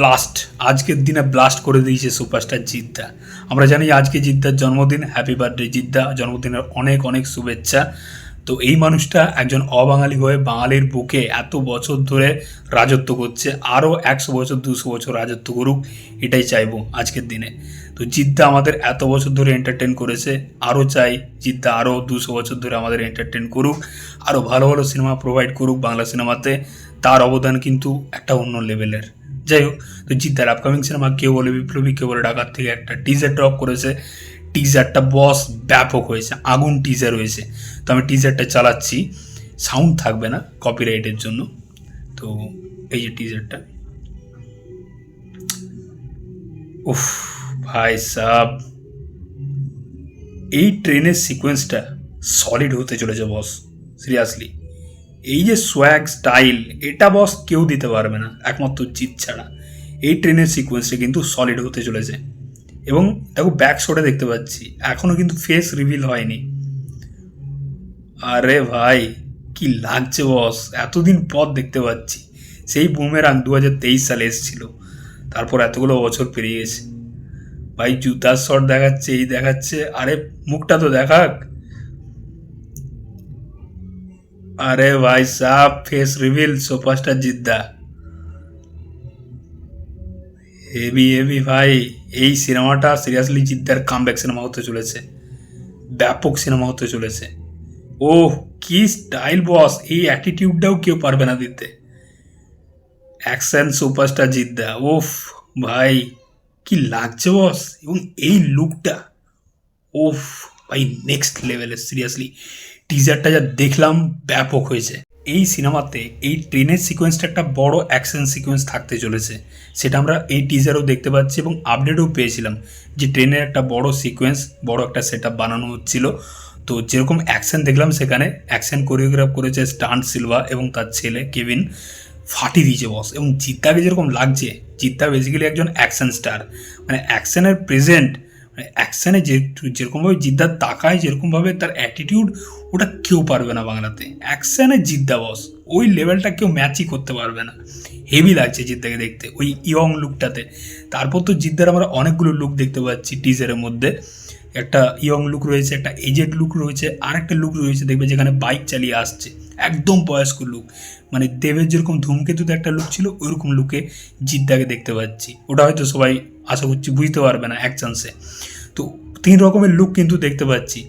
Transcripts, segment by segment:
Blast আজকের দিনে blast করে দিয়েছে সুপারস্টার জিদ্দা। আমরা জানি আজকে জিদ্দার জন্মদিন হ্যাপি বার্থডে জিদ্দা, জন্মদিনের অনেক অনেক শুভেচ্ছা। তো এই মানুষটা একজন অবাঙালি হয়ে বাঙালির বুকে এত বছর ধরে রাজত্ব করছে আরও একশো বছর, দুশো বছর রাজত্ব করুক, এটাই চাইব আজকের দিনে। তো জিদ্দা আমাদের এত বছর ধরে এন্টারটেন করেছে আরও চাই জিদ্দা আরও দুশো বছর ধরে আমাদের এন্টারটেন করুক আরও ভালো ভালো সিনেমা প্রোভাইড করুক বাংলা সিনেমাতে তার অবদান কিন্তু একটা অন্য লেভেলের যাই হোক, তো জিদ্দার আপকামিং সিনেমা কেউ বলে বিপ্লবী কেউ বলে ডাকাত থেকে একটা টিজার ড্রপ করেছে। টিজারটা বস ব্যাপক হয়েছে, আগুন টিজার হয়েছে। তো আমি টিজারটা চালাচ্ছি সাউন্ড থাকবে না কপিরাইটের জন্য। তো এই যে টিজারটা উফ, ভাই সাব, এই ট্রেনের সিকোয়েন্সটা সলিড হতে চলেছে বস সিরিয়াসলি এই যে সোয়াগ স্টাইল এটা বস কেউ দিতে পারবে না, একমাত্র জিত ছাড়া। এই ট্রেনের সিকোয়েন্সটা কিন্তু সলিড হতে চলেছে। এবং দেখো ব্যাক শোটে দেখতে পাচ্ছি এখনও কিন্তু ফেস রিভিল হয়নি। আরে ভাই, কি লাগছে বস এতদিন পর দেখতে পাচ্ছি। সেই বুমেরাং দু হাজার তেইশ সালে এসেছিল, তারপর এতগুলো বছর পেরিয়ে গেছে। ভাই জুতার শট দেখাচ্ছে, এই দেখাচ্ছে, আরে মুখটা তো দেখাক। আরে ভাই সাহ face reveal superstar Jidda. Heavy heavy ভাই, এই সিনেমাটা সিরিয়াসলি জিদ্দার কামব্যাক সিনেমা হতে চলেছে। ব্যাপক সিনেমা হতে চলেছে। ও কি স্টাইল বস এই অ্যাটিটিউডটাও কেউ পারবে না দিতে। অ্যাকশন সুপারস্টার জিদ্দা, ওফ ভাই, কি লাগছে বস এবং এই লুকটা ওফ ভাই নেক্সট লেভেলের সিরিয়াসলি টিজারটা যা দেখলাম ব্যাপক হয়েছে। এই সিনেমাতে এই ট্রেনের সিকোয়েন্সটা একটা বড় অ্যাকশন সিকোয়েন্স থাকতে চলেছে। সেটা আমরা এই টিজারও দেখতে পাচ্ছি এবং আপডেটও পেয়েছিলাম যে ট্রেনের একটা বড় সিকোয়েন্স বড় একটা সেট বানানো হচ্ছিল। তো যেরকম অ্যাকশন দেখলাম সেখানে অ্যাকশন কোরিওগ্রাফ করেছে স্টান্ট সিলভা এবং তার ছেলে কেভিন। ফাটিয়ে দিয়েছে বস এবং জিদ্দাকে যেরকম লাগছে জিদ্দা বেসিক্যালি একজন অ্যাকশন স্টার মানে অ্যাকশনের প্রেজেন্ট মানে অ্যাকশানে যে, যেরকমভাবে জিদ্দার তাকায়, যেরকমভাবে তার অ্যাটিটিউড ওটা কেউ পারবে না বাংলাতে। অ্যাকশানে জিদ্দা বস ওই লেভেলটা কেউ ম্যাচই করতে পারবে না। হেভি লাগছে জিদ্দাকে দেখতে, ওই ইয়ং লুকটাতে তারপর তো জিদ্দার আমরা অনেকগুলো লুক দেখতে পাচ্ছি টিজারের মধ্যে। একটা ইয়ং লুক রয়েছে, একটা এজেড লুক রয়েছে আর একটা লুক রয়েছে, দেখবে যেখানে বাইক চালিয়ে আসছে। একদম বয়স্ক লুক মানে দেবের যেরকম ধূমকেতুতে একটা লুক ছিল, ওইরকম লুকে জিদ্দাকে দেখতে পাচ্ছি। ওটা হয়তো সবাই আশা করছি বুঝতে পারবে না, এক চান্সে তো তিন রকমের লুক কিন্তু দেখতে পাচ্ছি।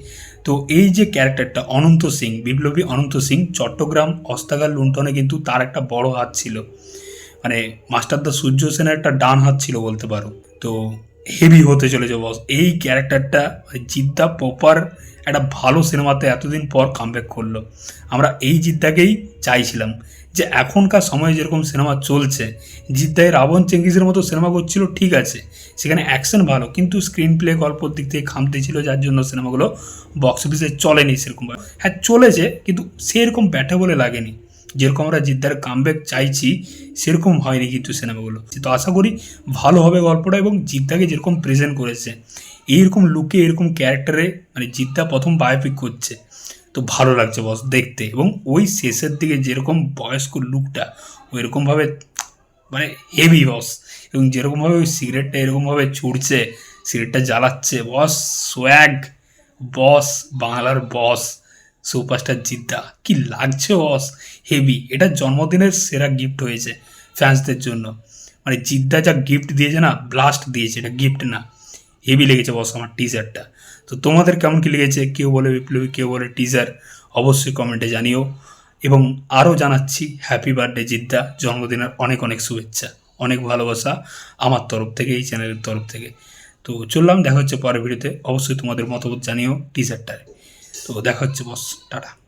তো এই যে ক্যারেক্টারটা অনন্ত সিং, বিপ্লবী অনন্ত সিং, চট্টগ্রাম অস্তাগার লুণ্ঠনে কিন্তু তার একটা বড় হাত ছিল। মানে মাস্টারদা সূর্য সেনের একটা ডান হাত ছিল বলতে পারো। তো হেভি হতে চলেছে বস এই ক্যারেক্টারটা জিদ্দা প্রপার একটা ভালো সিনেমাতে এতদিন পর কামব্যাক করল। আমরা এই জিদ্দাকেই চাইছিলাম যে এখনকার সময়ে যেরকম সিনেমা চলছে জিদ্দায় রাবণ চেঙ্গিসের মতো সিনেমা করছিল, ঠিক আছে, সেখানে অ্যাকশন ভালো, কিন্তু স্ক্রিন প্লে গল্পর দিক থেকে খামতে ছিল, যার জন্য সিনেমাগুলো বক্স অফিসে চলেনি সেরকমভাবে। হ্যাঁ চলেছে, কিন্তু সেরকম ব্যাটা বলে লাগেনি। যেরকম আমরা জিদ্দার কামব্যাক চাইছি, সেরকম হয়নি কিন্তু সিনেমাগুলো তো আশা করি ভালো হবে গল্পটা এবং জিদ্দাকে যেরকম প্রেজেন্ট করেছে, এইরকম লুকে এরকম ক্যারেক্টারে মানে জিদ্দা প্রথম বায়োপিক করছে। তো ভালো লাগছে বস দেখতে এবং ওই শেষের দিকে যেরকম বয়স্ক লুকটা ওইরকমভাবে মানে হেভি বস এবং যেরকমভাবে ওই সিগারেটটা এরকমভাবে ছুটছে সিগারেটটা জ্বালাচ্ছে বস সোয়াগ বস বাংলার বস সুপারস্টার জিদ্দা। কি লাগছে বস হেভি এটা জন্মদিনের সেরা গিফট হয়েছে ফ্যান্সদের জন্য। মানে জিদ্দা যা গিফট দিয়েছে না ব্লাস্ট দিয়েছে, এটা গিফট না। হেভি লেগেছে বস আমার টিজারটা তো তোমাদের কেমন কি লেগেছে? কেউ বলে বিপ্লবী, কেউ বলে টিজার অবশ্যই কমেন্টে জানিও। এবং আরও জানাচ্ছি হ্যাপি বার্থডে জিদ্দা, জন্মদিনের অনেক অনেক শুভেচ্ছা, অনেক ভালোবাসা আমার তরফ থেকে, এই চ্যানেলের তরফ থেকে। তো চললাম, দেখা হচ্ছে পরের ভিডিওতে অবশ্যই তোমাদের মতামত জানিও টিজারটায় তো দেখা হচ্ছে বস টাটা।